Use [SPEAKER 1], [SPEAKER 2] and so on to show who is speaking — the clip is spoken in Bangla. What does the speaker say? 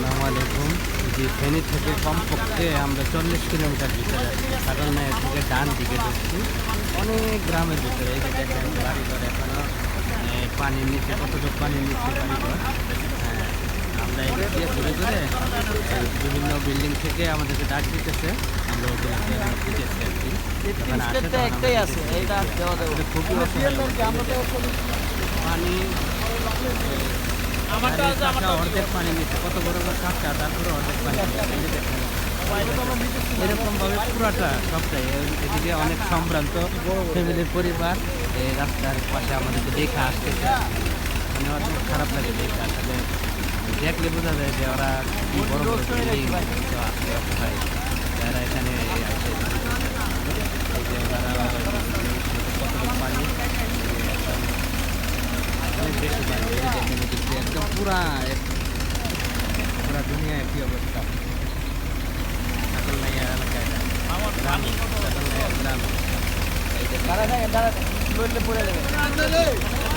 [SPEAKER 1] আসসালামু আলাইকুম। যে ফেনী থেকে কমপক্ষে আমরা চল্লিশ কিলোমিটার ভিতরে আছি। সাগরনাইয়ের থেকে ডান দিকে ঢুকছি অনেক গ্রামের ভিতরে। এই যে দেখেন বাড়িঘর এখনও এ, পানির নিচে কতটুকু পানির নিচে বাড়িঘর? হ্যাঁ, আমরা এই দিয়ে ঘুরে ঘুরে বিভিন্ন বিল্ডিং থেকে আমাদেরকে ডাক দিতেছে। আমরা ওগুলোকে দিতেছি আর কি। খুবই পানি অর্ধেক পানি নিচ্ছে কত বড় বড় চারটা তারপরে অর্ধেক পানি নিচ্ছে এই যে এরকম ভাবে পুরাটা সবটাই এদিকে অনেক সম্ভ্রান্ত ফ্যামিলির পরিবার এই রাস্তার পাশে আমাদেরকে দেখে আসতেছে। মানে অনেক খারাপ লাগে দেখে আসলে দেখলে বোঝা যায় যে ওরা বড় বড় building তো আসলে যারা এখানে আসে এই যে ওনারা কতটুকু পানি অনেক বেশি পানি দেখেন পুরা এক- পুরা দুনিয়া একই অবস্থা। ছাগলনাইয়া এলাকায়। গ্রাম ছাগলনাইয়া গ্রাম এই যে
[SPEAKER 2] দাঁড়া দাঁড়া দাঁড়া লড়লে পড়ে যাবে।